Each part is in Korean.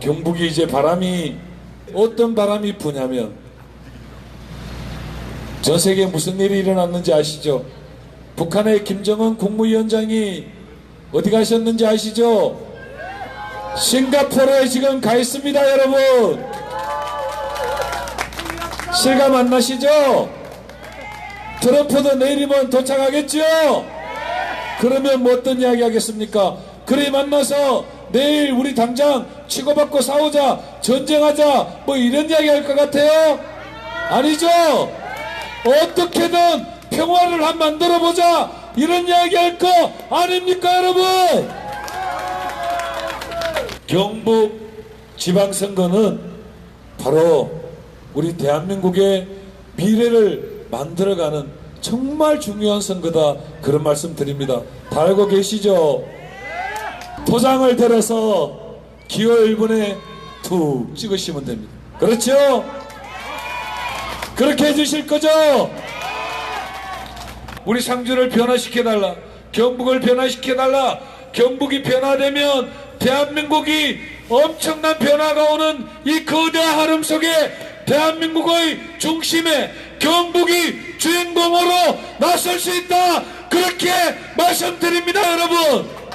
경북이 이제 바람이 어떤 바람이 부냐면 전 세계에 무슨 일이 일어났는지 아시죠? 북한의 김정은 국무위원장이 어디 가셨는지 아시죠? 싱가포르에 지금 가 있습니다, 여러분. 실감 안 나시죠? 트럼프도 내일이면 도착하겠죠? 그러면 뭐 어떤 이야기 하겠습니까? 그리 만나서 내일 우리 당장 치고받고 싸우자, 전쟁하자, 뭐 이런 이야기 할 것 같아요? 아니죠? 어떻게든 평화를 한 만들어 보자, 이런 이야기 할 거 아닙니까, 여러분? 경북 지방선거는 바로 우리 대한민국의 미래를 만들어가는 정말 중요한 선거다 그런 말씀 드립니다. 다 알고 계시죠? 도장을 들어서 기호 1번에 툭 찍으시면 됩니다. 그렇죠? 그렇게 해주실 거죠? 우리 상주를 변화시켜달라. 경북을 변화시켜달라. 경북이 변화되면 대한민국이 엄청난 변화가 오는 이 거대한 흐름 속에 대한민국의 중심에 경북이 주인공으로 나설 수 있다. 그렇게 말씀드립니다, 여러분.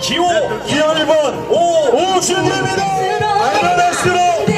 기호 1번 오우준입니다. 알바나스로.